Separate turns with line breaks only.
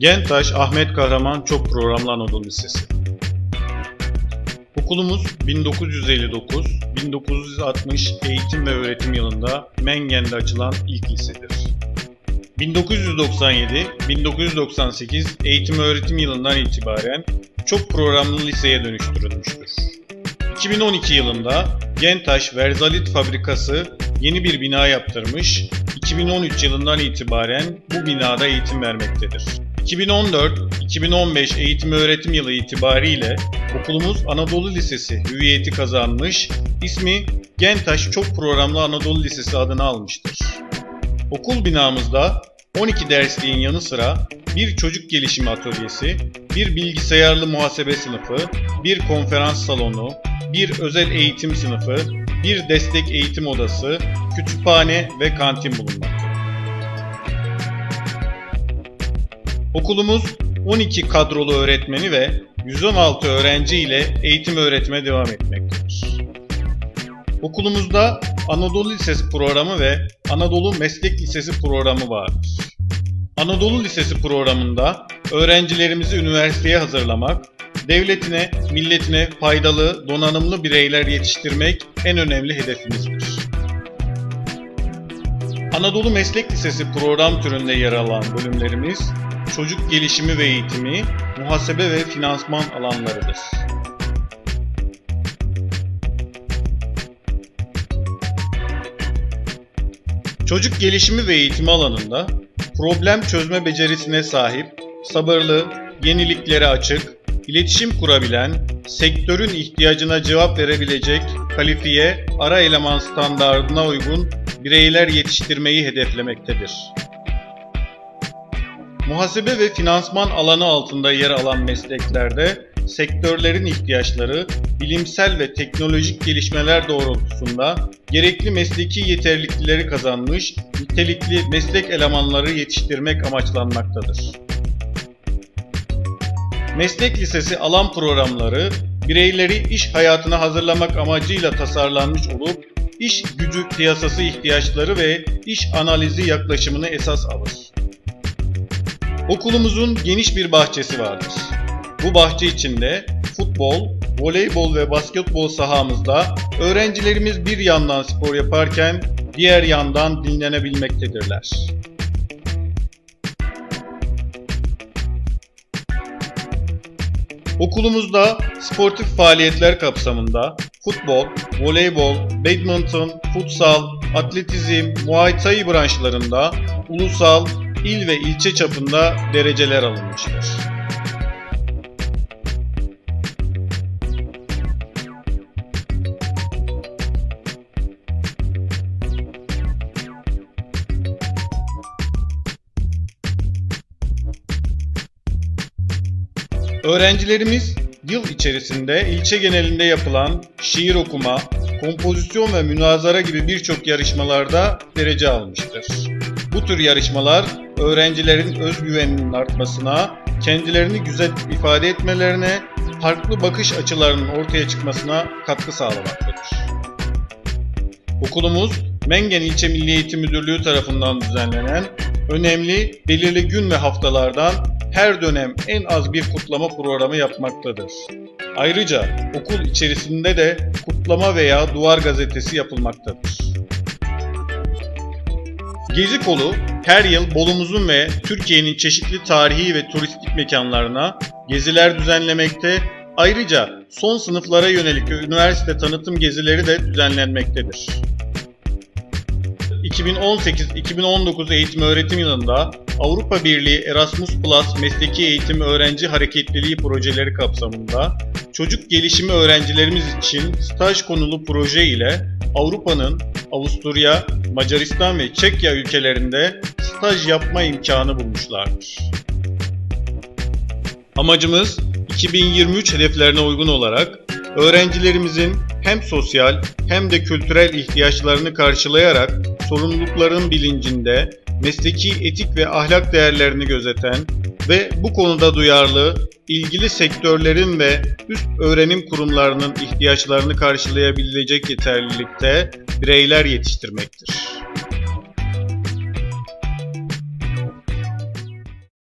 Gentaş Ahmet Kahraman Çok Programlı Anadolu Lisesi. Okulumuz 1959-1960 eğitim ve öğretim yılında Mengen'de açılan ilk lisedir. 1997-1998 eğitim öğretim yılından itibaren çok programlı liseye dönüştürülmüştür. 2012 yılında Gentaş Verzalit Fabrikası yeni bir bina yaptırmış, 2013 yılından itibaren bu binada eğitim vermektedir. 2014-2015 eğitim öğretim yılı itibariyle okulumuz Anadolu Lisesi hüviyeti kazanmış, ismi Gentaş Çok Programlı Anadolu Lisesi adını almıştır. Okul binamızda 12 dersliğin yanı sıra bir çocuk gelişimi atölyesi, bir bilgisayarlı muhasebe sınıfı, bir konferans salonu, bir özel eğitim sınıfı, bir destek eğitim odası, kütüphane ve kantin bulunmaktadır. Okulumuz 12 kadrolu öğretmeni ve 116 öğrenci ile eğitim öğretime devam etmektedir. Okulumuzda Anadolu Lisesi programı ve Anadolu Meslek Lisesi programı vardır. Anadolu Lisesi programında öğrencilerimizi üniversiteye hazırlamak, devletine, milletine faydalı, donanımlı bireyler yetiştirmek en önemli hedefimizdir. Anadolu Meslek Lisesi program türünde yer alan bölümlerimiz çocuk gelişimi ve eğitimi, muhasebe ve finansman alanlarıdır. Çocuk gelişimi ve eğitimi alanında problem çözme becerisine sahip, sabırlı, yeniliklere açık, iletişim kurabilen, sektörün ihtiyacına cevap verebilecek kalifiye, ara eleman standardına uygun bireyler yetiştirmeyi hedeflemektedir. Muhasebe ve finansman alanı altında yer alan mesleklerde sektörlerin ihtiyaçları, bilimsel ve teknolojik gelişmeler doğrultusunda gerekli mesleki yeterlilikleri kazanmış, nitelikli meslek elemanları yetiştirmek amaçlanmaktadır. Meslek lisesi alan programları bireyleri iş hayatına hazırlamak amacıyla tasarlanmış olup iş gücü piyasası ihtiyaçları ve iş analizi yaklaşımını esas alır. Okulumuzun geniş bir bahçesi vardır. Bu bahçe içinde futbol, voleybol ve basketbol sahamızda öğrencilerimiz bir yandan spor yaparken diğer yandan dinlenebilmektedirler. Okulumuzda sportif faaliyetler kapsamında futbol, voleybol, badminton, futsal, atletizm, muay thai branşlarında ulusal, il ve ilçe çapında dereceler alınmıştır. Öğrencilerimiz yıl içerisinde ilçe genelinde yapılan şiir okuma, kompozisyon ve münazara gibi birçok yarışmalarda derece almıştır. Bu tür yarışmalar öğrencilerin özgüveninin artmasına, kendilerini güzel ifade etmelerine, farklı bakış açılarının ortaya çıkmasına katkı sağlamaktadır. Okulumuz Mengen İlçe Milli Eğitim Müdürlüğü tarafından düzenlenen önemli belirli gün ve haftalardan her dönem en az bir kutlama programı yapmaktadır. Ayrıca okul içerisinde de kutlama veya duvar gazetesi yapılmaktadır. Gezi kolu her yıl Bolumuzun ve Türkiye'nin çeşitli tarihi ve turistik mekanlarına geziler düzenlemekte, ayrıca son sınıflara yönelik üniversite tanıtım gezileri de düzenlenmektedir. 2018-2019 eğitim öğretim yılında Avrupa Birliği Erasmus Plus Mesleki Eğitim Öğrenci Hareketliliği projeleri kapsamında çocuk gelişimi öğrencilerimiz için staj konulu proje ile Avrupa'nın Avusturya, Macaristan ve Çekya ülkelerinde staj yapma imkanı bulmuşlardır. Amacımız 2023 hedeflerine uygun olarak öğrencilerimizin hem sosyal hem de kültürel ihtiyaçlarını karşılayarak sorumlulukların bilincinde, mesleki etik ve ahlak değerlerini gözeten ve bu konuda duyarlı, ilgili sektörlerin ve üst öğrenim kurumlarının ihtiyaçlarını karşılayabilecek yeterlilikte bireyler yetiştirmektir.